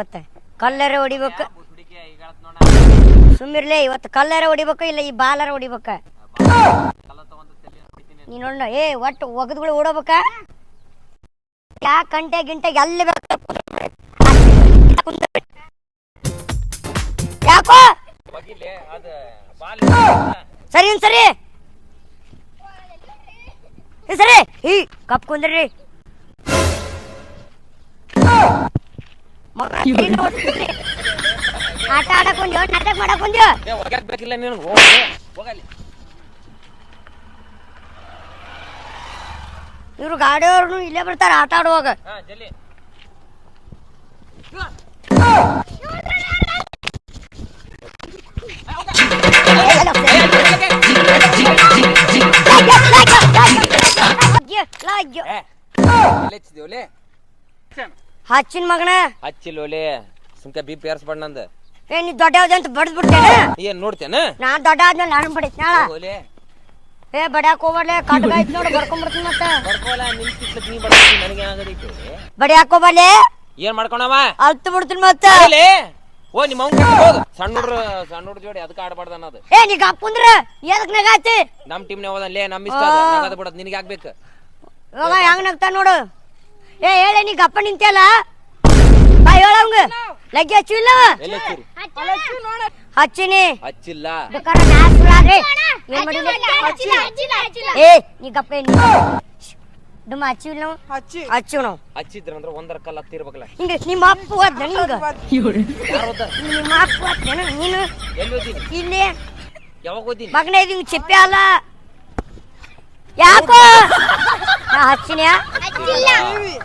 ಇವತ್ತ? ಕಲ್ಲರ ಹೊಡಿಬೇಕು. ಸುಮ್ಮಿರ್ಲೆ ಇವತ್ತು ಕಲ್ಲರ ಹೊಡಿಬೇಕು ಇಲ್ಲ ಈ ಬಾಲರ ಹೊಡಿಬೇಕ? ನೀ ನೋಡ ಏ, ಒಟ್ಟು ಒಗದ್ಗಳು ಓಡೋಬೇಕ? ಯಾ ಗಂಟೆ ಗಿಂಟೆ ಎಲ್ಲಿ ಬೇಕು? ಯಾಕೋ? ಸರಿ ಸರಿ ಸರಿ, ಈ ಕಪ್ ಕುಂದ್ರಿ. ಆಟ ಆಡಕ್ ಬಂದ್ಯೋ ನಾಟಕ ಮಾಡಕ್ ಹೋಗಕ್ ಬೇಕಿಲ್ಲ ನೀನು ಹೋಗಲಿ ಇವ್ರು ಗಾಡಿಯವ್ರು ಇಲ್ಲೇ ಬರ್ತಾರ ಆಟ ಆಡುವಾಗ. ಹಾ ಜಲ್ಲಿ. ಹಚ್ಚಿನ ಮಗನ. ಹಚ್ಚಿಲ್ಲ ಒಲೆ. ಸುಮ್ಕ ಬಿ ಪಿ ಏರ್ಸ್ಬೇಡ ನಂದು. ಏ ನೀ ದೊಡ್ಡ ಅಂತ ಬಡ್ದ್ ಬಿಡ್ತೇನೆ ಏನ್ ನೋಡ್ತೇನ ನಾ ದೊಡ್ಡ ಆದ್ಮೇಲೆ ನಾನು ಬಡಿತ್ನಾಳ ಒಲೆ. ಏ ಬಡ್ಯಾಕ್ ಹೋಗ್ಬಾರ್ಲೆ. ಕಟ್ ಐತ್ ನೋಡು ಬಡ್ಕೊಂಡ್ಬಿಡ್ತೀನಿ ಮತ್ತ. ಬಡ್ಕೋಲ ನಿನ್ ಕಿತ್ಲಕ್ ನೀ ನನಗೆ ಏನಾಗದೈತಿ ಬಡ್ಯಾಕ್ ಹೋಗ್ಬಾರ್ಲೆ. ಏನ್ ಮಾಡ್ಕೊಂಡವ ಅತ್ತು ಬಿಡ್ತೀನಿ ಮತ್ತೆ. ಒಲೆ. ಓ ನಿಮ್ಮ ಅವ್ನ್ ಹೋಗು. ಸಣ್ಣ ಹುಡ್ರು ಸಣ್ಣ ಹುಡ್ರ ಜೋಡಿ ಅದಕ್ಕೆ ಆಡಬಾರ್ದು ಅನ್ನೋದು. ಏ ನೀ ಗಪ್ಪುಂದ್ರ ಎದಕ್ ನಗಾತಿ? ನಮ್ ಟೀಮ್ ಹೋದಲ್ಲೇ ನಮ್ಮ ಇಷ್ಟ ನಗದ ಬಿಡೋದು ನಿನಗೆ ಆಗ್ಬೇಕು. ಇವಾಗ ಹೆಂಗ್ ನಗ್ತಾ ನೋಡು. ಏ ಹೇಳಿ ನೀ ಗಪ್ಪ ನಿಂತಿಯಲ್ಲ? ಬಾ ಹೇಳಂಗ ಲಗ್ಗೆ ಹಚ್ಚಿಲ್ಲ ಎಲ್ಲಿ ಹಚ್ಚಿರಿ? ಹಚ್ಚಿನಿ. ಹಚ್ಚಿಲ್ಲ. ಬೇಕಾರ ಏನ್ ಮಾಡಿಲ್ಲ ಏ ನೀ ಗಪ್ಪ ಏನ್? ಡುಮ್ಮ ಹಚ್ಚಿಲ್ಲ ನಾವು ಹಚ್ಚಿ. ಹಚ್ಚಿವ್ ನಾವು. ಹಚ್ಚಿದ್ರಂದ್ರ ಒಂದರ ಕಲ್ಲ ಹತ್ತಿರ್ಬೇಕಲ್ಲ. ಹಿಂಗ ನಿಮ್ಮ ಅಪ್ಪ ನಿಂಗ ಯಾರು ಹೋದ ನಿಮ್ಮ ಅಪ್ಪ ಹೋದ್ ನೀನು? ಎಲ್ಲಿ ಓದಿನಿ ಇಲ್ಲಿ. ಯಾವಾಗ ಓದಿನಿ ಮಗನ ಇದು ಹಿಂಗ್ ಚಿಪ್ಪೆ ಅಲ್ಲ. ಯಾಕೋ? ನಾ ಹಚ್ಚಿನ್ಯಾ?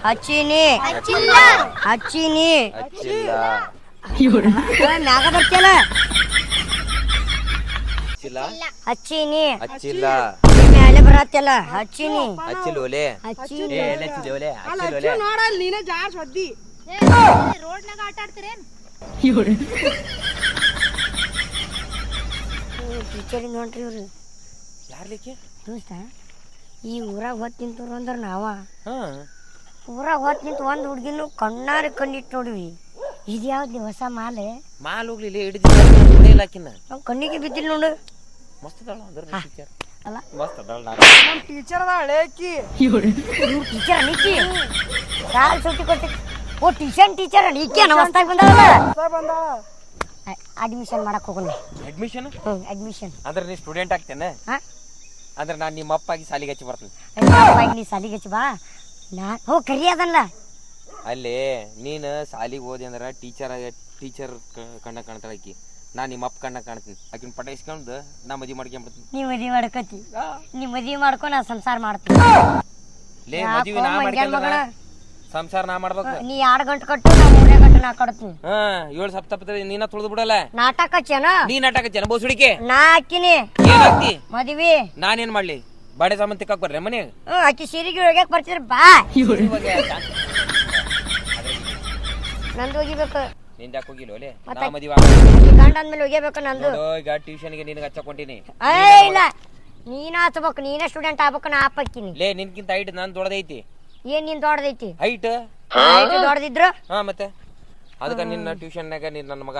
ಹಚ್ಚಿನಿ. ಹಚ್ಚಿನಿ. ಮ್ಯಾಗ ಹಚ್ಚಿನಿ. ಹಚ್ಚಿಲ್ಲ. ಮೇಲೆ ಬರತ್ತಲ್ಲ? ಹಚ್ಚಿನಿ. ಹಚ್ಚಿಲ್ಲ ಹಚ್ಚಿನಿ. ಹಚ್ಚಿಲ್ಲ ನೋಡಲ್ಲ ಜಾರ್ ಸದ್ದಿ. ರೋಡ್ನಾಗ ಆಟ ಆಡ್ತೀರೇನ್? ಟೀಚರ್ ನೋಡ್ರಿ ಇವ್ರು. ಯಾರ್ಲಿಕ್ಕೆ? ದೋಸ್ತ? ಈ ಊರಾಗ ಹೊತ್ತು ನಿಂತವ್ರು ಅಂದ್ರೆ ನಾವ. ಹಾ. ಊರಾಗ ಹೊತ್ತು ನಿಂತು ಒಂದು ಹುಡುಗಿನ ಕಣ್ಣಾರೆ ಕಣ್ಣಿಟ್ಟು ನೋಡಿವಿ. ಇದು ಯಾವ್ದು ಹೊಸ ಮಾಲೆ? ಮಾಲ್ ಹೋಗ್ಲಿಲ್ಲ ಹಿಡಿದಿಲ್ಲ ಆಕಿನ. ನಾವು ಕಣ್ಣಿಗೆ ಬಿದ್ದಿಲ್ಲ ನೋಡು. ಮಸ್ತ್ ಅದಾಳ ಅಂದ್ರ ಟೀಚರ್ ಅಲ್ಲ. ಮಸ್ತ್ ಅದಾಳ ನಮ್ ಟೀಚರ್ ಅದ ಹಳೇಕಿ ಇವ್ರು ಟೀಚರ್ ನಿಕ್ಕಿ ಕಾಲ್ ಸುಟ್ಟಿ ಕೊಟ್ಟಿ. ಓ ಟ್ಯೂಷನ್ ಟೀಚರ್ ಅನಿಕ್ಕಿ ಹೊಸ್ದಾಗಿ ಬಂದವಲ್ಲ ಹೊಸ ಬಂದಾಳ. ಅಡ್ಮಿಷನ್ ಮಾಡಕ್ ಹೋಗೋಣ. ಅಡ್ಮಿಷನ್ ಹ್ಞೂ ಅಡ್ಮಿಷನ್ ಅಂದ್ರೆ ನೀ ಸ್ಟೂಡೆಂಟ್ ಆಗ್ತೇನೆ? ಹಾ. ಅಂದ್ರೆ ನಾನು ನಿಮ್ಮ ಅಪ್ಪಾಗಿ ಸಾಲಿಗೆ ಹಚ್ಚಿ ಬರ್ತೀನಿ. ನೀ ಸಾಲಿಗೆ ಹಚ್ಚಿ ಬಾ. ನಾ ಹೋ ಕರಿ ಅದಲ್ಲ ಅಲ್ಲಿ ನೀನು ಸಾಲಿಗೆ ಓದಿ ಅಂದ್ರೆ ಟೀಚರ್ ಟೀಚರ್ ಕಣ್ಣ ಕಾಣ್ತಾಳೆ ಆಕಿ. ನಾ ನಿಮ್ಮ ಅಪ್ಪ ಕಣ್ಣ ಕಾಣ್ತೀನಿ. ಆಕಿನ ಪಟ ಇಸ್ಕೊಂಡು ನಾ ಮದಿ ಮಾಡ್ಕೊಂಡ್ಬಿಡ್ತೀನಿ ನೀ ಮದಿ ಮಾಡ್ಕೋತಿ. ನೀ ಮದುವೆ ಮಾಡ್ಕೊ ನಾ ಸಂಸಾರ ಮಾಡ್ತೀನಿ. ಲೇ ಮದಿ ಮದುವೆ ನಾ ಮಗಳ? ಸಂಸಾರ ನಾ ಮಾಡ್ಬೇಕು. ನೀ ಎರಡು ಗಂಟೆ ಕಟ್ಟು ನಾ ಮೂರೇ ಗಂಟೆ ನಾ ಕಟ್ತೀನಿ. ಹಾ ಏಳು ಸಪ್ತಪತ್ರ ನೀನ ತುಳಿದು ಬಿಡಲ್ಲ. ನಾಟಕ ಹಚ್ಚೇನ ನೀ ನಾಟಕ ಜನ ಬೋಸುಡಿಕೆ ನಾ ಹಾಕಿನಿ ಏನ್ ಹಾಕ್ತಿ? ಮದ್ವಿ. ನಾನೇನ್ ಮಾಡ್ಲಿ? ಬಾಡೆ ಸಾಮಾನ್ ತಿಕ್ಕಾಕ್ ಬರ್ರಿ ಮನೆ ಹ್ಞೂ ಆಕಿ ಸೀರೆಗೆ ಒಗ್ಯಾಕ ಬರ್ತಿದ್ರ ಬಾ. ನಂದು ಒಗಿಬೇಕು ನಿಂದ ಯಾಕೆ ಹೋಗಿಲ್ಲ ಒಲೆ ನಾ ಮದುವೆ ಗಂಡ ಅಂದ್ಮೇಲೆ ಒಗಿಬೇಕು ನಂದು. ಈಗ ಟ್ಯೂಷನ್ಗೆ ನಿನಗೆ ಹಚ್ಚಕೊಂಟಿನಿ ಏ ಇಲ್ಲ. ನೀನ ಹಚ್ಬೇಕು ನೀನೇ ಸ್ಟೂಡೆಂಟ್ ಆಗ್ಬೇಕು ನಾ ಹಾಕಿನಿ ಲೇ ನಿನ್ಕಿಂತ ಐಟ್ ನಾನ್ ದೊಡ್ಡದೈತಿ. ಏನ್ ನಿನ್ ದೊಡ್ಡದೈತಿ? ಹೈಟ್ ಹೈಟ್ ದೊಡ್ಡದಿದ್ರು? ಹಾ ಮತ್ತೆ? ಅದಕ್ಕ ನಿನ್ನ ಟ್ಯೂಷನ್ನಾಗ ನೀನ್ ನನ್ನ ಮಗ.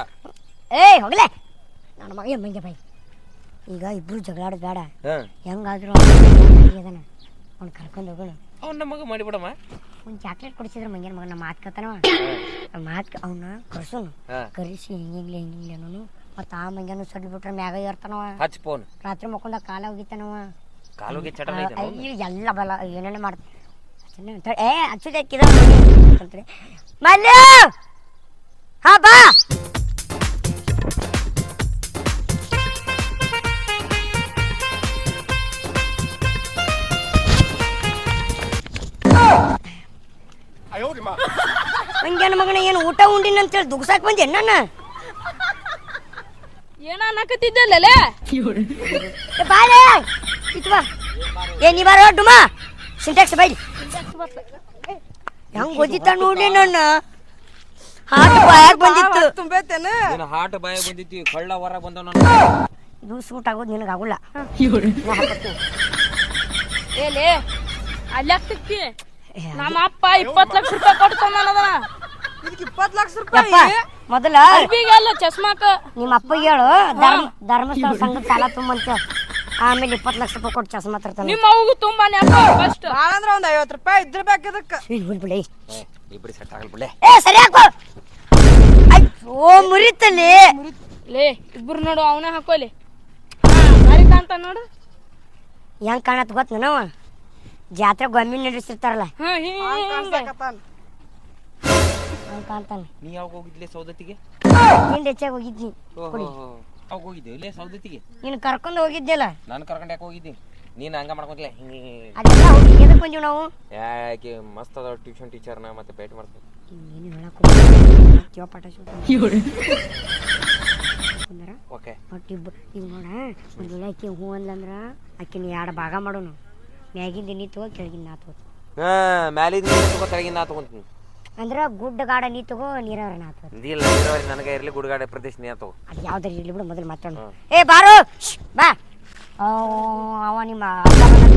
ಏಯ್ ಹೋಗ್ಲೆ. ನನ್ನ ಮಗ ಏನ್ ಮಂಗೆ ಬಾಯಿ. ಈಗ ಇಬ್ರು ಜಗಳಾಡ ಬೇಡ. ಹಾ. ಹೆಂಗಾದ್ರು ಅದನ ಅವ್ನು ಕರ್ಕೊಂಡು ಹೋಗೋಣ ಅವ್ನ ನಮ್ಮ ಮಗ ಮಾಡಿಬಿಡಮ್ಮ. ಒಂದು ಚಾಕ್ಲೇಟ್ ಕೊಡಿಸಿದ್ರೆ ಮಂಗ್ಯನ ಮಗ ನಮ್ಮ ಮಾತು ಕೇಳ್ತಾನವ. ಮಾತು ಅವನ್ನ ಕರ್ಸೋನು ಹಾ. ಕರೆಸಿ ಹಿಂಗಿಂಗ್ಲೆ ಹಿಂಗಿಂಗ್ಲೆ ಅನ್ನೋನು. ಮತ್ತು ಆ ಮಂಗ್ಯನು ಸಡ್ಲ್ ಬಿಟ್ರೆ ಮ್ಯಾಗ ಇರ್ತಾನವ ಹಚ್ ಫೋನ್ ರಾತ್ರಿ ಮಕ್ಕೊಂಡ ಕಾಲ ಹೋಗಿತ್ತಾನವ ಕಾಲುಗೆ ಹೋಗಿ ಚಟ ಅಯ್ಯೋ ಎಲ್ಲ ಬಲ ಏನೇನೆ ಮಾಡ್ತಾನೆ ಏ ಹಚ್ಚಿದೆ ಕಿದ ಮಲ್ಲು! ಹಾ ಬಾ! ಹಂಗೇನು ಮಗನ ಏನು ಊಟ ಉಂಡಿನ ಅಂತೇಳಿ ದುಗ್ಸಾಕ್ ಬಂದೆ ನನ್ನ ಏನ ಅನ್ನಕತ್ತಿದ್ದಲ್ಲ ಬಾಳೆ ಇತ್ತು ಬಾ. ಏ ನೀ ಬಾರ ಡುಮ. ಸಿಂಟ್ಯಾಕ್ಸ್ ಬೈಲಿ. ಹೆಂಗ್ ಓದಿತ್ತ ನೋಡಿ ನನ್ನ? ಹಾಟ್ ಬಾಯಾಗ ಬಂದಿತ್ತು. ತುಂಬೈತೇನ ನಿನ್ನ ಹಾಟ್ ಬಾಯ ಬಂದಿತ್ತು ಕಳ್ಳ ಹೊರ ಬಂದ ನನ್ನ. ಇದು ಸೂಟ್ ಆಗೋದು ನಿನಗೆ ಆಗುಲ್ಲ. ಏಲೇ ಅಲ್ಲಿ ತಿಕ್ಕಿ ನಮ್ಮ ಅಪ್ಪ ಇಪ್ಪತ್ ಲಕ್ಷ ರೂಪಾಯಿ ಕೊಟ್ಟು ತಂದಾನದ ಇದಕ್ಕೆ ಇಪ್ಪತ್ತು ಲಕ್ಷ ರೂಪಾಯಿ? ಮೊದಲ ಅರ್ಬಿಗೆಲ್ಲ ಚಸ್ಮಾಕ. ನಿಮ್ಮ ಅಪ್ಪ ಹೇಳು ಧರ್ಮ ಧರ್ಮಸ್ಥಳ ಸಂಘ ಸಾಲ ತುಂಬಂತ. ಆಮೇಲೆ ಇಪ್ಪತ್ತು ಲಕ್ಷ ರೂಪಾಯಿ ಕೊಟ್ಟು ಚಸ್ಮಾ ತರ್ತಾನೆ ನಿಮ್ಮ ಅವ್ಗೂ ತುಂಬಾನೇ ಅಪ್ಪ ಫಸ್ಟ್ ಭಾಳ ಒಂದು ಒಂದ್ ಐವತ್ತು ರೂಪಾಯಿ ಇದ್ರ ಬೇಕು ಇದಕ್ಕೆ. ಬಿಡಿ ಏ ಇಬ್ರು ಸೆಟ್ ಆಗಲ್ ಬಿಡಿ. ಏ ಸರಿ ಹಾಕೋ. ಅಯ್ಯೋ ಮುರಿತಲ್ಲಿ. ಲೇ ಇಬ್ರು ನೋಡು ಅವನ ಹಾಕೋಲಿ. ಬಾರಿ ಅಂತ ನೋಡು. ಹೆಂಗ್ ಕಾಣತ್ ಗೊತ್ತ ನನವ ಜಾತ್ರೆ ಗೊಮ್ಮಿ ನಡೆಸಿರ್ತಾರಲ್ಲ. ಹಾ ಹಿಂಗ ಕಾಣ್ಸಕತ್ತಾನ. ಹಂಗ್ ಕಾಣ್ತಾನ. ನೀ ಯಾವಾಗ ಹೋಗಿದ್ಲೆ ಸೌದತ್ತಿಗೆ ತಿಂಡಿ ಹೆಚ್ಚಾಗಿ ಹೋಗಿದ್ನಿ. ಓಹೋ. ಯಾವಾಗ ಹೋಗಿದ್ದೆ? ಇಲ್ಲೇ ಸೌದತ್ತಿಗೆ. ನೀನು ಕರ್ಕೊಂಡು ಹೋಗಿದ್ದಿಲ್ಲ ನಾನು ಕರ್ಕೊಂಡು ಯಾಕೆ ಹೋಗಿದ್ದಿ? ನೀನು ಹಂಗ ಮಾಡ್ಕೊಂಡ್ಲೆ ಹಿಂಗೆ ಅದೆಲ್ಲ ಹೋಗಿ ಎದಕ್ ಬಂದೀವಿ ನಾವು? ಯಾಕೆ ಮಸ್ತ್ ಅದಾವ ಟ್ಯೂಷನ್ ಟೀಚರ್ನ ಮತ್ತೆ ಭೇಟಿ ಮಾಡ್ತೀನಿ ಏನು ಹೇಳಕ್ ಜೀವ ಪಾಠ ಕುಂದರ ಓಕೆ. ಒಟ್ಟು ಇಬ್ಬ ಈಗ ನೋಡ ಒಂದು ವೇಳೆ ಆಕಿ ಹ್ಞೂ ಅಂದ್ಲಂದ್ರ ಆಕಿನ ಎರಡು ಭಾಗ ಮಾಡೋನು. ಮ್ಯಾಗಿಂದ ನೀ ತಗೋ ಕೆಳಗಿನ ನಾ ತಗೋ ಹಾ ಮ್ಯಾಲಿದ ತಗೋ ತೆಳಗಿನ ನಾ ತಗೊಂತೀನಿ ಅಂದ್ರ ಗುಡ್ಡ ಗಾಡ ನೀ ತಗೋ ನೀರಾವರಿ ನಾ ತಗೋ. ನೀರಾವರಿ ನನಗೆ ಇರಲಿ ಗುಡ್ಗಾಡೆ ಪ್ರದೇಶ ನೀ ತಗೋ. ಅದು ಯಾವ್ದಾರ ಇರ್ಲಿ ಬಿಡು ಮೊದಲು ಮಾತಾಡು. ಏ ಬಾರು! ಶ್ಶ್, ಬಾ. ಅವ ನಿಮ್ಮ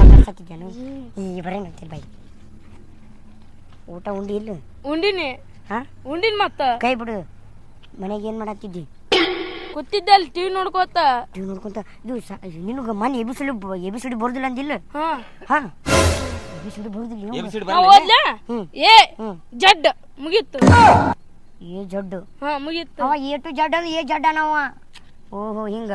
ಮಾತಾಡ್ಸತ್ತಿದ್ದೇನು ಈ ಬರೇ ನಂತೀನಿ ಬಾಯ್. ಊಟ ಉಂಡಿ ಇಲ್ಲ? ಉಂಡಿನಿ. ಹಾ? ಉಂಡಿನ ಮತ್ತ? ಕೈ ಬಿಡು. ಮನೆಗೆ ಏನು ಮಾಡತ್ತಿದ್ದಿ ಕೂತಿದ್ದೆ ಅಲ್ಲಿ ಟಿವಿ ನೋಡ್ಕೋತ. ನೀವು ನೋಡ್ಕೊಂತ ಇದು ನಿನಗೆ ಮನೆ ಎಬಿಸಿಡಿ ಎಬಿಸಿಡಿ ಬರೋದಿಲ್ಲ ಅಂದಿಲ್ಲ? ಹಾ. ಹಾ. ಎಬಿಸಿಡಿ ಬರೋದಿಲ್ಲ ಇವ್ನ್ಗೆ. ಎಬಿಸಿಡ್ ನಾ ಓದ್ಲಾ? ಹ್ಮ್. ಏ ಹ್ಮ್. ಜಡ್ ಮುಗೀತು. ಏ ಜಡ್ಡು ಹಾ ಮುಗೀತು. ಅವ ಏ ಟು ಜಡ್ ಅಂದ್ರೆ ಏ ಜಡ್ ನಾವ ಓಹೋ ಹಿಂಗ.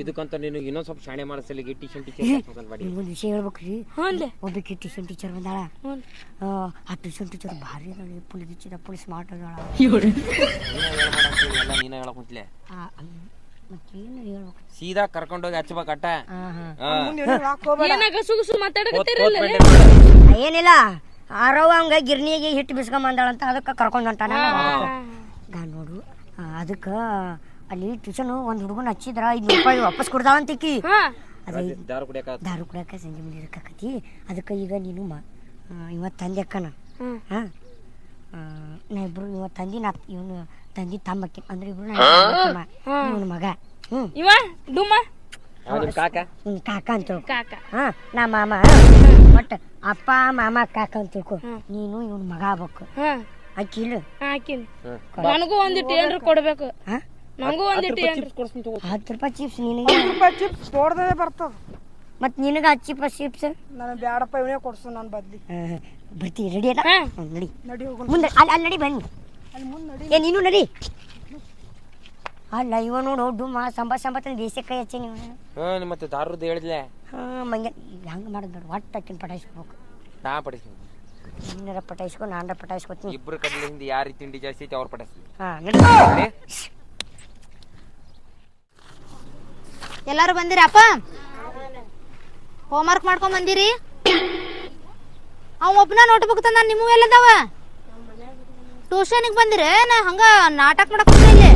ಇದಕ್ಕಂತ ನೀನು ಇನ್ನೊಂದ್ ಸ್ವಲ್ಪ ಶಾಣೆ ಮಾಡಿಸಲಿಗೆ ಟ್ಯೂಷನ್ ಟೀಚರ್ ಮಾಡಿ. ನಿಮ್ಗೊಂದು ವಿಷಯ ಹೇಳ್ಬೇಕ್ರಿ. ಹ್ಞೂನ್ಲೆ ಒಬ್ಬಕ್ಕೆ ಟ್ಯೂಷನ್ ಟೀಚರ್ ಬಂದಾಳ. ಹ್ಞೂ ಆ, ಆ ಟ್ಯೂಷನ್ ಟೀಚರ್ ಭಾರಿ ಅದಾಳೆ ಪುಲಿ ಗಿಚ್ಚಿದ ಪುಲಿ ಸ್ಮಾರ್ಟ್ ಅದಾಳ. ಎಲ್ಲ ನೀನ ಹೇಳಕ್ ಆ, ಮತ್ತೇನು ಹೇಳ್ಬೇಕು? ಸೀದಾ ಕರ್ಕೊಂಡೋಗಿ ಹಚ್ಬೇಕ ಅಟ್ಟ ಹಾ ಏನ ಗಸು ಗಸು ಮಾತಾಡಕತ್ತೀರಲ್ಲ. ಏನಿಲ್ಲ ಆರವ ಹಂಗ ಗಿರ್ನಿಗೆ ಹಿಟ್ಟು ಬಿಸ್ಕೊಂಬಂದಾಳಂತ ಅದಕ್ಕೆ ಕರ್ಕೊಂಡು ಹೊಂಟಾನ. ಗಾ ನೋಡು ಅದಕ್ಕೆ ಅಲ್ಲಿ ಟ್ಯೂಷನ್ ಒಂದು ಹುಡುಗನ ಹಚ್ಚಿದ್ರ ಐದು ರೂಪಾಯಿ ವಾಪಸ್ ಕೊಡ್ದಾವಂತಿಕಿ ಅದೇ ದಾರು ಕುಡಿಯಕ ದಾರು ಕುಡಿಯಕ ಸಂಜೆ ಮುಂದೆ ಇರಕತಿ ಅದಕ್ಕೆ ಈಗ ನೀನು ಮ ಇವತ್ತು ತಂದೆ ಅಕ್ಕನ. ಹಾ. ನಾ ಇಬ್ರು ಇವತ್ತು ತಂದಿ ನಾ ಇವನು ತಂದಿ ತಮ್ಮಕ್ಕಿ ಅಂದ್ರೆ ಇಬ್ರು ಇವನ ಮಗ. ಹ್ಮ್. ಇವ ಡುಮ್ಮ? ಕಾಕ? ಕಾಕ ಅಂತ ತಿಳ್ಕೊ. ಕಾಕ. ಹಾಂ ನಾ ಮಾಮ. ಒಟ್ಟು ಅಪ್ಪ ಮಾಮ ಕಾಕ ಅಂತ ತಿಳ್ಕೊ. ನೀನು ಇವನು ಮಗ ಆಗ್ಬೇಕು. ಹಾ. ಅಕ್ಕಿ ಇಲ್ಲ ಹ್ಮ್. ನನಗೂ ಒಂದಿಟ್ಟು ಏನ್ರ ಕೊಡ್ಬೇಕು. ಹಾಂ? ನಂಗೂ ಒಂದಿಟ್ಟು ಏನ್ರ ಹತ್ತು ರೂಪಾಯಿ ಚಿಪ್ಸ್ ನಿನಗೆ? ರೂಪಾಯಿ ಚಿಪ್ಸ್ ಕೊಡ್ದೇ ಬರ್ತದ. ಮತ್ತ ನಿನಗೆ ಹತ್ತು ಚಿಪ್ಪ ಚಿಪ್ಸ್ ನಾನು ಬ್ಯಾಡಪ್ಪ ಇವನೇ ಕೊಡ್ಸು ನಾನು ಬದ್ಲಿ. ಬರ್ತೀವಿ ರೆಡಿ ಅಲ್ಲ? ನಡಿ. ನಡಿ ಮುಂದೆ ಅಲ್ಲಿ ಅಲ್ಲಿ ನಡಿ ಬನ್ನಿ. ಏ ನೀನು ನಡಿ. ಅಲ್ಲ ಇವ ನೋಡು ಡುಮ್ಮ ಸಂಬ ಸಂಬತ್ತನ ದೇಶ ಕೈ ಹಚ್ಚಿ ನೀವು ಹಾ ಮತ್ತೆ ದಾರದ್ದು ಹೇಳಿದ್ಲೆ? ಹಾಂ ಮಂಗೆ ಹಂಗೆ ಮಾಡೋದು ನೋಡು ಒಟ್ಟು ಅಕ್ಕಿನ ಪಟಾಯಿಸ್ಕೋಬೇಕು. ನಾ ಪಡಿಸ್ತೀನಿ ನೀನಾರ ಪಟಾಯಿಸ್ಕೊ ನಾನರ ಪಟಾಯಿಸ್ಕೊತೀನಿ. ಕಡಲೆ ಹಿಂದೆ ಯಾರಿ ತಿಂಡಿ ಜಾಸ್ತಿ ಐತಿ ಅವ್ರು ಪಟಾಯಿಸ್ತೀನಿ ಹಾಂ ನಡಿ. ಎಲ್ಲರೂ ಬಂದಿರಪ್ಪ? ಹೋಮ್ವರ್ಕ್ ಮಾಡ್ಕೊಂಡ್ ಬಂದಿರಿ? ಅವ ಒಬ್ಬನ ನೋಟ್ಬುಕ್ ತಂದ ನಿಮ್ಮವು ಎಲ್ಲದಾವ ಟ್ಯೂಷನಿಗೆ ಬಂದಿರ? ನಾ ಹಂಗ ನಾಟಕ ಮಾಡಕ್ ಇಲ್ಲಿ.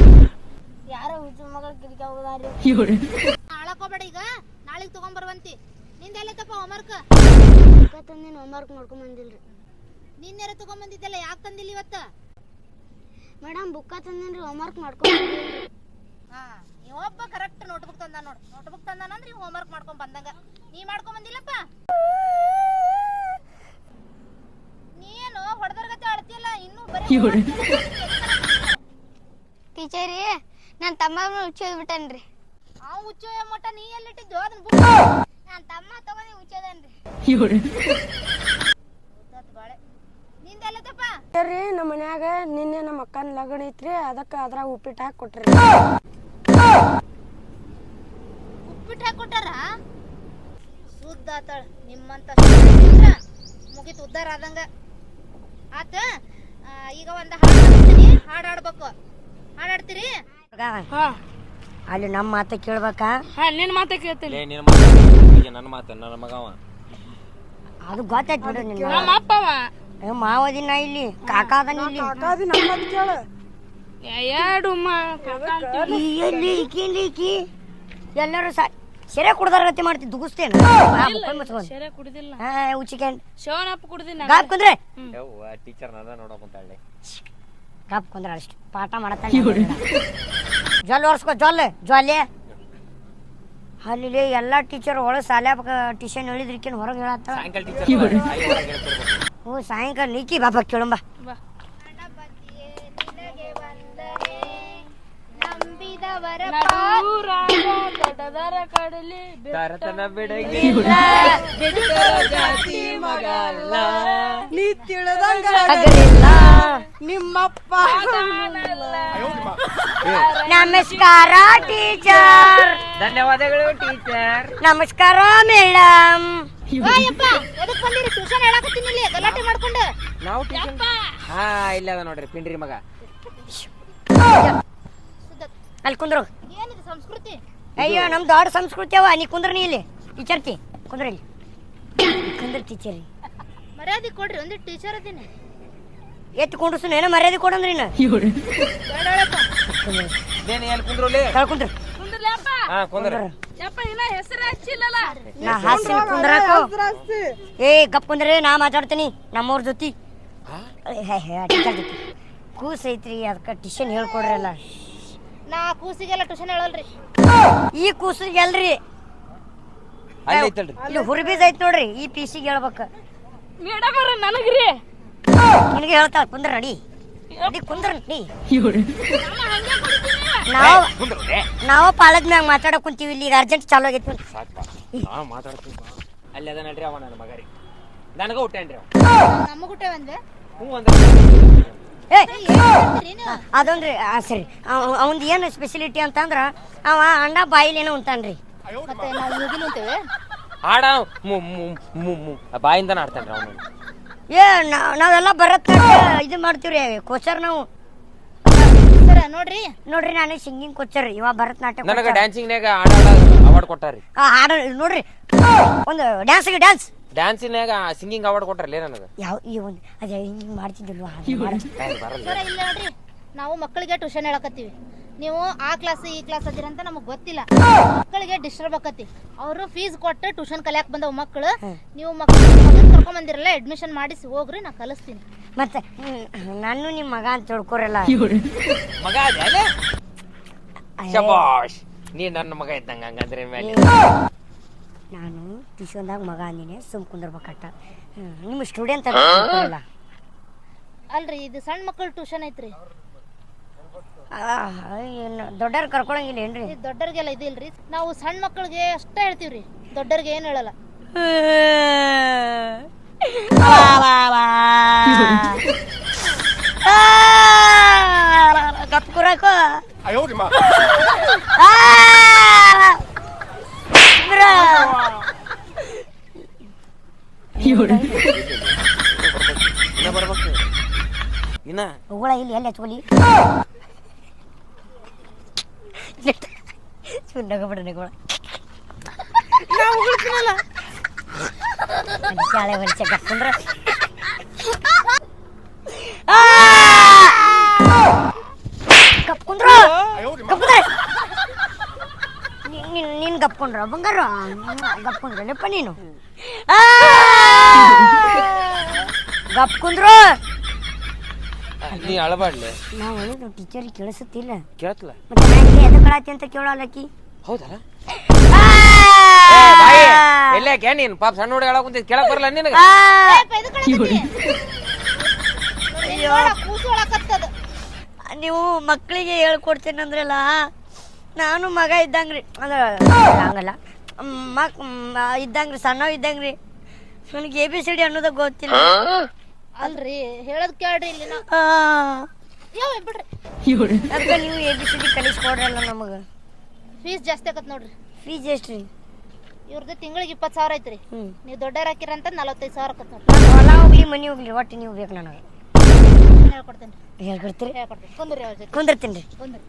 ಯಾರೋ ಹಾಳಕೋಬೇಡ ಈಗ. ನಾಳೆಗೆ ತಗೊಂಬರ್ವಂತಿ. ಹೋಮ್ ವರ್ಕ್ ಹೋಮ್ವರ್ಕ್ ತಂದಿನ ಹೋಮ್ವರ್ಕ್ ನೋಡ್ಕೊಂಡ್ ಬಂದಿಲ್ರಿ. ನಿನ್ನೆರ ತಗೊಂಬಂದಿದ್ದಲ್ಲ ಯಾಕೆ ತಂದಿಲ್ಲ ಇವತ್ತ? ಮೇಡಮ್ ಬುಕ್ಕ ತಂದಿನ್ರಿ ಹೋಮ್ವರ್ಕ್ ಮಾಡ್ಕೊಂಡ್ ಹಾ ನೀವೊಬ್ಬ ಕರೆಕ್ಟ್ ನೋಟ್ಬುಕ್ ತಂದ ನೋಡ್. ನೋಟ್ಬುಕ್ ತಂದಾನಂದ್ರೆ ಹೋಮ್ ಹೋಮ್ವರ್ಕ್ ಮಾಡ್ಕೊಂಡ್ ಬಂದಂಗ. ನೀ ಮಾಡ್ಕೊಂಡ್ ಬಂದಿಲ್ಲಪ್ಪ ನೀನು ಹೊಡೆದರ್ಗತ್ತೆ ಅಳ್ತಿಯಲ್ಲ ಇನ್ನೂ ಬರೀ ಟೀಚರಿ ನನ್ನ ತಮ್ಮ ಹುಚ್ಚೋದ್ ಬಿಟ್ಟನ್ರಿ. ಆ ಹುಚ್ಚು ಮಟ್ಟ ನೀ ಎಲ್ಲಿಟ್ಟಿದ್ದು ಅದನ್ನ ನನ್ನ ತಮ್ಮ ತಗೊಂಡು ಹುಚ್ಚೋದನ್ರಿ. ಬಾಳೆ. ನಿಂದ ಎಲ್ಲತ್ತಪ್ಪ? ರೀ ನಮ್ಮ ಮನ್ಯಾಗ ನಿನ್ನೆ ನಮ್ಮ ಅಕ್ಕನ ಲಗ್ನ ಐತ್ರಿ ಅದಕ್ಕೆ ಅದ್ರಾಗ ಉಪ್ಪಿಟ್ಟು ಹಾಕಿ ಕೊಟ್ರಿ. ಉಪ್ಪಿಟ್ಟು ಹಾಕಿ ಕೊಟ್ಟಾರ? ಸುದ್ದ ಆತಾಳ ನಿಮ್ಮಂತ ಮುಗಿತು ಉದ್ದಾರ ಆದಂಗ. ಆತ ಈಗ ಒಂದು ಹಾಡು ಹಾಡ್ತೀನಿ ಹಾಡು ಹಾಡ್ಬೇಕು ಹಾಡಾಡ್ತೀರಿ ಹಾ. ಅಲ್ಲಿ ನಮ್ಮ ಮಾತು ಕೇಳ್ಬೇಕಾ? ಹಾ ನಿನ್ನ ಮಾತ ಕೇಳ್ತೀನಿ. ನಿನ್ನ ಮಾತು ಈಗ ನನ್ನ ಮಾತು ನನ್ನ ಮಗವ ಅದು ಗೊತ್ತಾಯ್ತು ಬಿಡು ನಿನ್ನ ನಮ್ಮ ಅಪ್ಪವ ಏ, ಮಾವದಿನ ಇಲ್ಲಿ ಕಾಕ ಅದನ್ನ ಇಲ್ಲಿ. ಕಾಕಾದಿ ನಮ್ಮ ಮಾತು ಕೇಳ. ಡುಮ್ಮ ಕಾಕ ಅಂತೀವಿ. ಈ ಎಲ್ಲಿ ಈಕಿ ಇಲ್ಲಿ ಈಕಿ ಎಲ್ಲರೂ ಸಾ ಸೆರೆ ಕುಡ್ದಾರ ಗತಿ ಮಾಡ್ತಿ ದುಗುಸ್ತೇನೆ. ಕುಡ್ದಿಲ್ಲ. ಹಾ ಉಚ್ಚಿಕೊಂಡು ಶವನಪ್ಪ ಕುಡ್ದಿನ ಗಾಪ್ ಕುಂದ್ರೆ? ಯವ್ವ ಟೀಚರ್ ಗಾಪ್ ಕುಂದ್ರ ಅಷ್ಟು. ಪಾಠ ಮಾಡತ್ತ ಜೊಲ್ ಒರ್ಸ್ಕೊ ಜೊಲ್ ಜೊಲ್ಲೆ. ಅಲ್ಲಿ ಎಲ್ಲ ಟೀಚರ್ ಒಳಗೆ ಸಾಲ್ಯಾಪ ಟ್ಯೂಷನ್ ಹೇಳಿದ್ರಿಕೇನು ಹೊರಗೆ ಹೇಳತ್ತ ಸಾಯಂಕಾಲ ಟೀಚರ್ ಓ ಸಾಯಂಕಾಲ ನೀಕಿ ಬಾಬಾ ಕೇಳಂಬ ದೊಡ್ಡದರ ಕಡಲಿ ತಾರತನ ಬಿಡಗಿ. ಜಾತಿ ಮಗಲ್ಲ. ನೀ ತಿಳಿದಂಗ ನಿಮ್ಮಪ್ಪ ನಮಸ್ಕಾರ ಟೀಚರ್. ಧನ್ಯವಾದಗಳು ಟೀಚರ್. ನಮಸ್ಕಾರ ಮೇಡಮ್ ಗಲಾಟೆ ಮಾಡ್ಕೊಂಡು. ನಾವು ಟೀಚರ್ ಹಾ ಇಲ್ಲ ಅದ ನೋಡ್ರಿ ಪಿಂಡ್ರಿ ಮಗ. ಅಲ್ಲಿ ಕುಂದ್ರು. ಏನಿದೆ ಸಂಸ್ಕೃತಿ? ಅಯ್ಯೋ ನಮ್ ದೊಡ್ಡ ಸಂಸ್ಕೃತಿ ಅವ. ನೀ ಕುಂದ್ರ ನೀ ಇಲ್ಲಿ. ಟೀಚರ್ತಿ ಕುಂದ್ರ ಇಲ್ಲಿ. ಕುಂದ್ರ ಟೀಚರ್ ಮರ್ಯಾದೆ ಕೊಡ್ರಿ ಒಂದು ಟೀಚರ್ ಅದೀನಿ. ಎತ್ತು ಕುಂಡ್ರಸು ಏನೋ ಮರ್ಯಾದೆ ಕೊಡಂದ್ರಿ ನಾ ಬೇಡಪ್ಪ ಏನ್ ಎಲ್ಲಿ ಕುಂದ್ರಲ್ಲಿ ಕಳ್ಕೊಂಡ್ರು ಕುಂದ್ರಲಪ್ಪ? ಹಾ ಕುಂದ್ರ. ಯಪ್ಪ ಇನ್ನ ಹೆಸರು ಹಚ್ಚಿಲ್ಲಲ್ಲ ನಾ ಹಾಸ್ತೀನಿ ಕುಂದ್ರಾಕು ಏ ಗಪ್ ಕುಂದ್ರೆ ನಾ ಮಾತಾಡ್ತೀನಿ. ನಮ್ಮವ್ರ ಜೊತೆ. ಟೀಚರ್ ಜೊತೆ. ಕೂಸ್ ಐತ್ರಿ ಅದಕ್ಕೆ ಟ್ಯೂಷನ್ ಹೇಳ್ಕೊಡ್ರಲ್ಲ. ನಾ ಕೂಸಿಗೆಲ್ಲ ಟ್ಯೂಷನ್ ಹೇಳಲ್ರಿ. ಈ ಕೂಸಿಗೆ ಎಲ್ರಿ? ಅಲ್ಲಿ ಐತಲ್ರಿ. ಇಲ್ಲಿ ಹುರ್ಬೀಜ್ ಐತ್ ನೋಡ್ರಿ ಈ ಪೀಸಿಗೆ ಹೇಳ್ಬೇಕು. ಮೇಡಮ್ ಅವ್ರ ನನಗ್ರಿ. ನಿನಗೆ ಹೇಳ್ತಾಳ ಕುಂದ್ರ ನಡಿ. ನಡಿ ಕುಂದ್ರ ನಡಿ. ನಾವು ನಾವು ಪಾಳದ ಮ್ಯಾಗ ಮಾತಾಡಕ್ ಕುಂತೀವಿ ಇಲ್ಲಿ ಈಗ ಅರ್ಜೆಂಟ್ ಚಾಲು ಆಗೈತಿ ಹಾ ಮಾತಾಡ್ತೀನಿ ಅಲ್ಲಿ ಅದ ನಡ್ರಿ ಅವ ನನ್ನ ಮಗರಿ. ರೀ ನನಗ ಹುಟ್ಟೇನ್ರಿ ಅವ. ನಮಗುಟ್ಟೆ ಒಂದೆ ಹ್ಞೂ ಅಂದ್ರೆ ಏ ಅದೊಂದ್ರಿ ಆ, ಸರಿ. ಅವಂದ ಏನು ಸ್ಪೆಷಲಿಟಿ ಅಂತಂದ್ರ ಅವ ಅಣ್ಣ ಬಾಯಿಲೇನೋ ಉಂತಾನ್ರಿ. ಮತ್ತೆ ನಾವು ಮುಗಿಲು ಅಂತೇವೆ ಹಾಡ ಬಾಯಿಂದನ ಆಡ್ತಾನ್ರಿ ಅವನು. ಏ ನಾವ್- ನಾವೆಲ್ಲ ಬರತ್ತ ಇದು ಮಾಡ್ತೀವ್ರಿ ಕೋಚರ್ ನಾವು. ಸರ ನೋಡ್ರಿ. ನೋಡ್ರಿ ನಾನು ಸಿಂಗಿಂಗ್ ಕೋಚರ್ ಇವ ಭರತನಾಟ್ಯ ನನಗೆ. ಡ್ಯಾನ್ಸಿಂಗ್ನಾಗ ಆಡ ಅವಾರ್ಡ್ ಕೊಟ್ಟಾರಿ ಆ, ಹಾಡು ನೋಡ್ರಿ. ಒಂದು ಡ್ಯಾನ್ಸ್ಗೆ ಡ್ಯಾನ್ಸ್ ಡ್ಯಾನ್ಸಿನ್ಯಾಗ ಸಿಂಗಿಂಗ್ ಅವಾರ್ಡ್ ಕೊಟ್ರಲ್ಲ ನನಗೆ ಯಾವ ಈ ಒಂದು ಅದೇ ಹಿಂಗೆ ಮಾಡ್ತಿದ್ದಿಲ್ವಾ? ಹಾಗೆ ಮಾಡು. ಸರ ಇಲ್ಲ ನೋಡ್ರಿ ನಾವು ಮಕ್ಕಳಿಗೆ ಟ್ಯೂಷನ್ ಹೇಳಕತ್ತೀವಿ. ನೀವು ಆ ಕ್ಲಾಸ್ ಈ ಕ್ಲಾಸ್ ಅದಿರಂತ ನಮಗ್ ಗೊತ್ತಿಲ್ಲ. ಮಕ್ಕಳಿಗೆ ಡಿಸ್ಟರ್ಬ್ ಆಕತಿ ಅವರು ಫೀಸ್ ಕೊಟ್ಟು ಟ್ಯೂಷನ್ ಕಲಿಯಾಕ ಬಂದವ್ ಮಕ್ಕಳು. ನೀವು ಮಕ್ಕಳು ಕರ್ಕೊಂಡ್ ಬಂದಿರಲ್ಲ ಅಡ್ಮಿಷನ್ ಮಾಡಿಸಿ ಹೋಗ್ರಿ ನಾ ಕಲಿಸ್ತೀನಿ. ಮತ್ತೆ ಹ್ಮ್, ನಾನು ನಿಮ್ಮ ಮಗ ಅಂತ ತಿಳ್ಕೊರಲ್ಲ. ಮಗ ಅದೇ ಶಬಾಷ್. ನೀ ನನ್ನ ಮಗ ಇದ್ದಂಗ ಹಂಗಂದ್ರೆ ಮೇಲೆ ನಾನು ಟ್ಯೂಷನ್ದಾಗ ಮಗ ಅಂದಿನಿ ಸುಮ್ ಕುಂದಿರ್ಬೇಕಟ್ಟ ನಿಮ್ಮ ಸ್ಟೂಡೆಂಟ್ ಅಲ್ಲ ಅಲ್ರಿ ಇದು ಸಣ್ಣ ಮಕ್ಕಳು ಟ್ಯೂಷನ್ ಐತ್ರಿ. ಏನು ದೊಡ್ಡವ್ರು ಕರ್ಕೊಳಂಗಿಲ್ಲ ಏನ್ರಿ? ಇದು ದೊಡ್ಡರಿಗೆಲ್ಲ ಇದಿಲ್ರಿ ನಾವು ಸಣ್ಣ ಮಕ್ಕಳಿಗೆ ಅಷ್ಟೇ ಹೇಳ್ತೀವ್ರಿ. ದೊಡ್ಡರಿಗೆ ಏನು ಹೇಳಲ್ಲ. ಗಪ್ ಕುರಾಕು ಇನ್ನ ಬರ್ಬೇಕು ಇನ್ನ ಉಗುಳ ಇಲ್ಲಿ ಎಲ್ಲಿ ಹಚ್ಕೊಲಿ ಸುಂಡಗ ಬಿಡ ನಿಗುಳ ಶಾಲೆ ವರ್ಷ ಗಪ್ಪಂದ್ರ ಕಪ್ಕೊಂಡ್ರ ಕಪ್ಕೊಂಡ್ರ ನೀನ್ ಗಪ್ಕೊಂಡ್ರ ಬಂಗಾರ? ಗಪ್ಕೊಂಡ್ರಲ್ಲಪ್ಪ ನೀನು? ಗಪ್ಕೊಂಡ್ರು ನೀ ಅಳಬಾಡ್ಲೆ? ನಾವು ಹೇಳಿದ್ದು ಟೀಚರ್ ಕೇಳಿಸುತ್ತಿಲ್ಲ. ಕೇಳ್ತಲ್ಲ ಮತ್ತೆ ನಾನು ಎದಕ್ಕೆ ಕಳಾತಿ ಅಂತ ಕೇಳೋಲ್ಲಕ್ಕಿ ಹೌದಲ್ಲ? ಎಲ್ಲ ನೀನ್? ಪಾಪ ಸಣ್ಣ ಹುಡುಗ ಹೇಳಕ್ ಕುಂತಿದ್ ಕೇಳಕ್ ಬರಲ್ಲ ನಿನಗ? ನೀವು ಮಕ್ಕಳಿಗೆ ಹೇಳ್ಕೊಡ್ತೀನಿ ಅಂದ್ರಲ್ಲ ನಾನು ಮಗ ಇದ್ದಂಗ್ರಿ. ಅಂದ್ರೆ ಹಂಗಲ್ಲ. ಮಕ್ ಇದ್ದಂಗ್ರಿ ಸಣ್ಣ ಇದ್ದಂಗ್ರಿ. ನನಗೆ ಎ ಬಿ ಸಿ ಡಿ ಅನ್ನೋದ ಗೊತ್ತಿಲ್ಲ. ಅಲ್ರಿ ಹೇಳದ್ ಕೇಳ್ರಿ ಇಲ್ಲಿ ನಾವು ಆ, ಯಾವ ಬಿಡ್ರಿ. ಅದಕ್ಕೆ ನೀವು ಎ ಬಿ ಸಿ ಡಿ ಕಲಿಸ್ಕೊಡ್ರಲ್ಲ ನಮಗೆ. ಫೀಸ್ ಜಾಸ್ತಿ ಆಕತ್ ನೋಡ್ರಿ. ಫೀಸ್ ಎಷ್ಟು ರೀ ಇವ್ರದ್ದು ತಿಂಗಳಿಗೆ ಇಪ್ಪತ್ತು ಸಾವಿರ ಐತ್ರಿ. ಹ್ಞೂ ನೀವು ದೊಡ್ಡವ್ರ ಹಾಕಿರಂತ ನಲವತ್ತೈದು ಸಾವಿರ ಆಗತ್ ನೋಡ್ರಿ. ಹೊಲ ಹೋಗ್ಲಿ ಮನೆ ಹೋಗ್ಲಿ ಒಟ್ಟು ನೀವು ಬೇಕು ನನಗೆ. ನಾನ್ ಹೇಳ್ಕೊಡ್ತೇನೆ ಹೇಳ್ಕೊಡ್ತೀರಿ? ಹೇಳ್ಕೊಡ್ತೇನೆ ಕುಂದ್ರಿ ಅವ್ರ ಜೊತೆ. ಕುಂದಿರ್ತೀನಿ ರೀ. ಕುಂದ್ರಿ.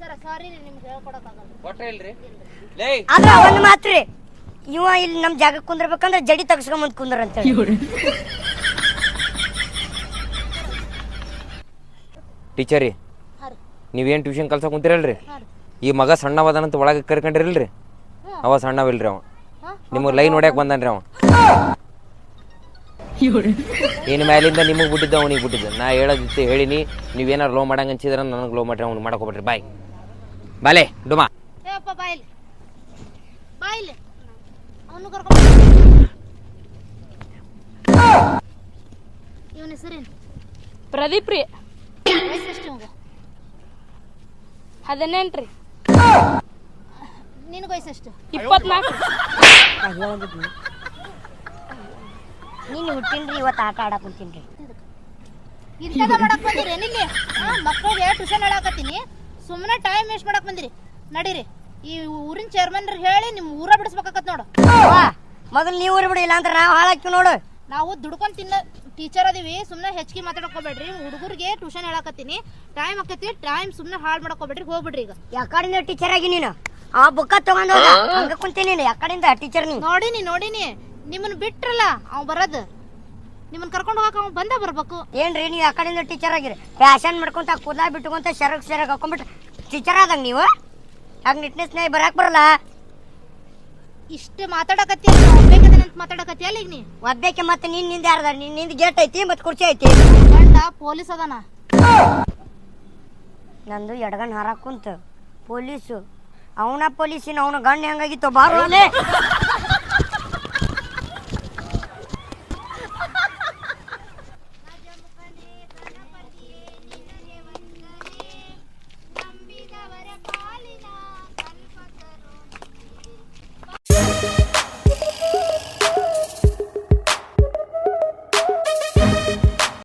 ಸರ ಸಾರಿ ರೀ ನಿಮ್ಗೆ ಹೇಳ್ಕೊಡಕ್ಕಾಗಲ್ಲ ಕೊಟ್ರೆ ಇಲ್ರಿ? ಲೇ. ಆದ್ರೆ ಒಂದು ಮಾತ್ರ. ಇವ ಇಲ್ಲಿ ನಮ್ಮ ಜಾಗಕ್ಕೆ ಕುಂದಿರ್ಬೇಕಂದ್ರೆ ಜಡಿ ತಗಸ್ಕೊಂಬಂದ್ ಕುಂದ್ರ ಅಂತೇಳಿ ಟೀಚರ್ ರೀ ನೀವೇನ್ ಟ್ಯೂಷನ್ ಕಲ್ಸ ಕುಂತಿರಲ್ರಿ? ಈ ಮಗ ಸಣ್ಣವದನಂತ ಒಳಗೆ ಕರ್ಕೊಂಡಿರಲ್ರಿ? ಅವ ಸಣ್ಣವಿಲ್ರಿ ಅವ. ನಿಮಗೆ ಲೈನ್ ಹೊಡ್ಯಾಕ್ ಬಂದನ್ರಿ ಅವ. ಏನ್ ಮ್ಯಾಲಿಂದ ನಿಮಗೆ ಬಿಟ್ಟಿದ್ದ ಅವನಿಗೆ ಬಿಟ್ಟಿದ್ದ? ನಾ ಹೇಳೋದಿತ್ತು ಹೇಳಿನಿ. ನೀವೇನಾರು ಲೋ ಮಾಡಂಗ ಅನ್ಸಿದ್ರ ನನಗೆ ಲೋ ಮಾಡ್ರಿ ಅವ್ನು ಮಾಡಕ್ ಹೋಗ್ಬಿಟ್ರಿ ಬಾಯ್. ಬಾಲೆ ಡುಮಾ. ಬಾಯ್ ಬಾಯ್ ಅವನು ಕರ್ಕೊಂಡು ಇವನ ಹೆಸರೇನು? ಪ್ರದೀಪ್ ರೀ ಎಷ್ಟು ಹದಿನೆಂಟು ರೀ ನಿನಗೆ ವಯಸ್ಸೆಷ್ಟು? ಇಪ್ಪತ್ನಾಲ್ಕು. ನೀನು ಹುಟ್ಟಿನ್ರಿ ಇವತ್ತು ಆಟ ಆಡಕ್ ಕುಂತೀನ್ರಿ. ಇಂಥದ ಮಾಡಕ್ ಬಂದಿರಿ ಏನಿಲ್ಲಿ ಮಕ್ಕಳಿಗೆ ಟ್ಯೂಷನ್ ಹೇಳಾಕತ್ತೀನಿ. ಸುಮ್ಮನೆ ಟೈಮ್ ವೇಸ್ಟ್ ಮಾಡಕ್ ಬಂದಿರಿ. ನಡೀರಿ. ಈ ಊರಿನ ಚೇರ್ಮನ್ ಹೇಳಿ ನಿಮ್ ಊರ ಬಿಡಿಸ್ಬೇಕಾಗತ್ ನೋಡು. ಮೊದಲು ನೀವು ಬಿಡಿ ಇಲ್ಲಾಂದ್ರೆ ನಾವು ಹಾಳಾಕ್ತಿವಿ ನೋಡು. ನಾವು ದುಡ್ಕೊಂಡ್ ತಿನ್ನ ಟೀಚರ್ ಅದೀವಿ ಸುಮ್ಮನೆ ಹೆಚ್ಚಿಗೆ ಮಾತಾಡ್ಕೋಬೇಡ್ರಿ. ಹುಡುಗರಿಗೆ ಟ್ಯೂಷನ್ ಹೇಳಕತ್ತೀನಿ. ಟೈಮ್ ಆಕತಿ ಟೈಮ್ ಸುಮ್ಮನೆ ಹಾಳು ಮಾಡ್ಕೋಬೇಡ್ರಿ ಹೋಗ್ಬೇಡ್ರಿ ಈಗ. ಯಾಕಡಿಂದ ಟೀಚರ್ ಆಗಿ ನೀನು? ಆ ಬುಕ್ಕ ತಗೊಂಡ್ ಹೋಗ ಹಂಗ ಕುಂತೀನಿ ನೀನು ಯಾಕಡಿಂದ ಟೀಚರ್ ನೀ ನೋಡಿನಿ ನೋಡಿನಿ. ನಿಮ್ಮನ್ನ ಬಿಟ್ರಲ್ಲ ಅವ್ ಬರದ್. ನಿಮ್ಮನ್ನ ಕರ್ಕೊಂಡು ಹೋಗಕ್ ಅವ್ ಬಂದ ಬರ್ಬೇಕು. ಏನ್ರಿ ನೀವು ಯಾಕಡಿಂದ ಟೀಚರ್ ಆಗಿರಿ? ಫ್ಯಾಷನ್ ಮಾಡ್ಕೊಂತ ಕೂದಲ ಬಿಟ್ಕೊಂತ ಶರಗ್ ಶರಗ್ ಹಾಕೊಂಡ್ಬಿಟ್ಟು ಟೀಚರ್ ಆದಂಗ ನೀವು? ಹಂಗ ನಿಟ್ನೆಸ್ ನಾಯಿ ಬರಾಕ್ ಬರಲ್ಲ. ಇಷ್ಟು ಅಂತ ಮಾತಾಡಕತ್ತಿಯಲ್ಲ ಈಗ ನೀ? ಒಬ್ಬೇಕೆ ಮತ್ತೆ ನಿನ್ನಿಂದ ಯಾರದ? ನಿನ್ನಿಂದ ಗೇಟ್ ಐತಿ ಮತ್ತೆ ಕುರ್ಚಿ ಐತಿ. ಗಂಡ ಪೊಲೀಸ್ ಅದಾನ. ನಂದು ಎಡಗಣ್ಣ ಹಾರಾಕ್ ಕುಂತ. ಪೊಲೀಸು. ಅವನ ಪೊಲೀಸಿನ ಅವನ ಗಣ್ಣ ಹೆಂಗಾಗಿತ್ತು? ಬಾರೋ